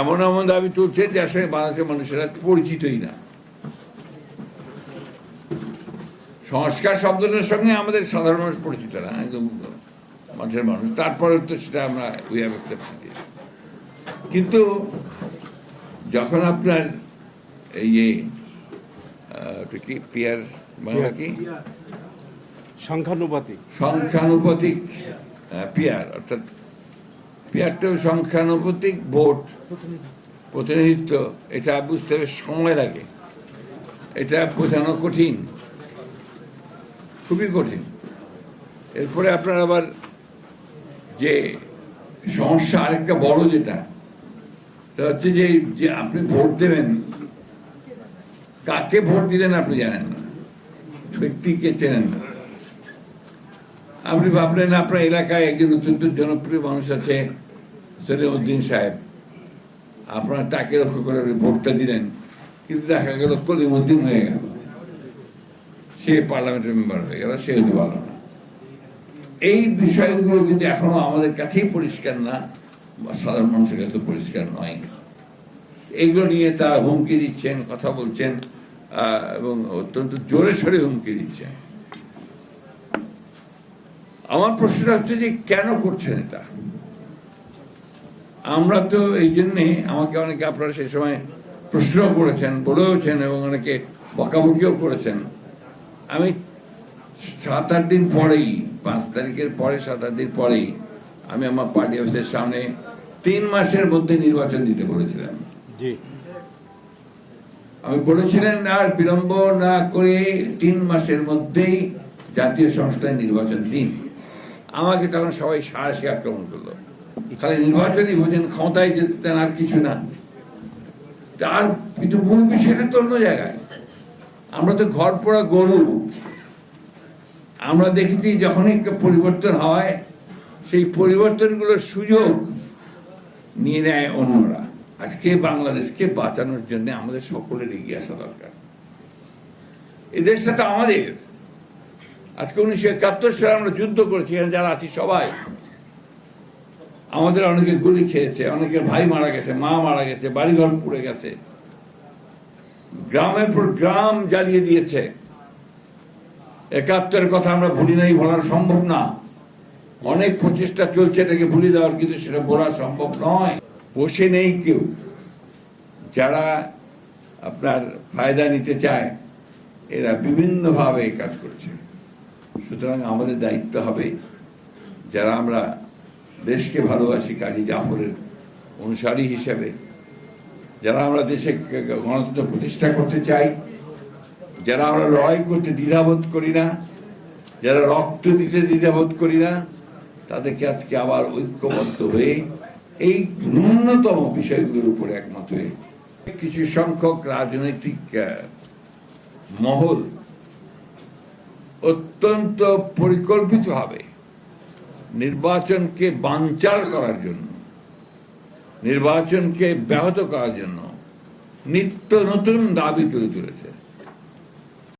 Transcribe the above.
এমন এমন দাবি তুলছেন যার সঙ্গে বাংলাদেশের মানুষেরা পরিচিতই না। সংস্কার শব্দটার সঙ্গে আমাদের সাধারণ মানুষ পরিচিত না একদম মাঠের মানুষ। তারপরে তো সেটা আমরা উই হ্যাভ অ্যাকসেপ্টেড কিন্তু যখন আপনার এই যে কি পিয়ার বাংলা কি? সংখ্যানুপাতিক। সংখ্যানুপাতিক পিয়ার অর্থাৎ পিয়ারটাও সংখ্যানুপাতিক ভোট। প্রতিনিধিত্ব, এটা বুঝতে সময় লাগে। এটা বোঝানো কঠিন। খুবই কঠিন। এরপরে আপনার আবার যে সমস্যা আরেকটা বড় যেটা হচ্ছে যে যে আপনি ভোট দেবেন, কাকে ভোট দিলেন আপনি জানেন না। ব্যক্তিকে চেনেন না। আপনি ভাবলেন আপনার এলাকায় একজন অত্যন্ত জনপ্রিয় মানুষ আছে সলিমউদ্দিন সাহেব। আপনার তাকে লক্ষ্য করে ভোটটা দিলেন, কিন্তু দেখা গেল কলিমুদ্দিন হয়ে গেল। সে পার্লামেন্টের মেম্বার হয়ে গেল, সে হতে পারল না। এই বিষয়গুলো কিন্তু এখনও আমাদের কাছেই পরিষ্কার না সাধারণ মানুষের কাছে পরিষ্কার নয়। এগুলো নিয়ে তারা হুমকি দিচ্ছেন, কথা বলছেন এবং অত্যন্ত জোরে সরে হুমকি দিচ্ছেন। আমার প্রশ্নটা হচ্ছে যে কেন করছেন এটা? আমরা তো এই জন্যে আমাকে অনেকে আপনারা সেই সময় প্রশ্ন করেছেন বলেওছেন এবং অনেকে বকাবকিও করেছেন। আমি সাত আট দিন পরেই পাঁচ তারিখের পরে সাত আট দিন পরেই আমি আমার পার্টি অফিসের সামনে তিন মাসের মধ্যে নির্বাচন দিতে বলেছিলাম। আমি বলেছিলেন আর বিলম্ব না করে তিন মাসের মধ্যেই জাতীয় সংস্থায় নির্বাচন দিন। আমাকে তখন সবাই সাহসী আক্রমণ করল। খালি নির্বাচনই বোঝেন ক্ষমতায় যেতে দেন আর কিছু না। তার কিন্তু মূল বিষয়টা তো অন্য জায়গায়। আমরা তো ঘর পড়া গরু। আমরা দেখেছি যখনই একটা পরিবর্তন হয়, সেই পরিবর্তনগুলোর সুযোগ নিয়ে নেয় অন্যরা। আজকে বাংলাদেশকে বাঁচানোর জন্য আমাদের সকলের এগিয়ে আসা দরকার। এই দেশটা তো আমাদের। আজকে উনিশশো একাত্তর সালে আমরা যুদ্ধ করেছি, এখানে যারা আছি সবাই। আমাদের অনেকে গুলি খেয়েছে, অনেকের ভাই মারা গেছে, মা মারা গেছে, বাড়িঘর পুড়ে গেছে। গ্রামের পর গ্রাম জ্বালিয়ে দিয়েছে। একাত্তরের কথা আমরা ভুলি নাই বলার সম্ভব না। অনেক প্রচেষ্টা চলছে এটাকে ভুলে দেওয়ার, কিন্তু সেটা বলা সম্ভব নয়। বসে নেই কেউ। যারা আপনার ফায়দা নিতে চায়, এরা বিভিন্নভাবে কাজ করছে। সুতরাং আমাদের দায়িত্ব হবে যারা আমরা দেশকে ভালোবাসি, কাজী জাফরের অনুসারী হিসেবে, যারা আমরা দেশে গণতন্ত্র প্রতিষ্ঠা করতে চাই, যারা আমরা লড়াই করতে দ্বিধাবোধ করি না, যারা রক্ত দিতে দ্বিধাবোধ করি না, তাদেরকে আজকে আবার ঐক্যবদ্ধ হয়ে এই ন্যূনতম বিষয়গুলোর উপরে একমত হয়ে কিছু সংখ্যক রাজনৈতিক মহল অত্যন্ত পরিকল্পিতভাবে নির্বাচনকে বানচাল করার জন্য, নির্বাচনকে ব্যাহত করার জন্য নিত্য নতুন দাবি তুলে তুলেছে।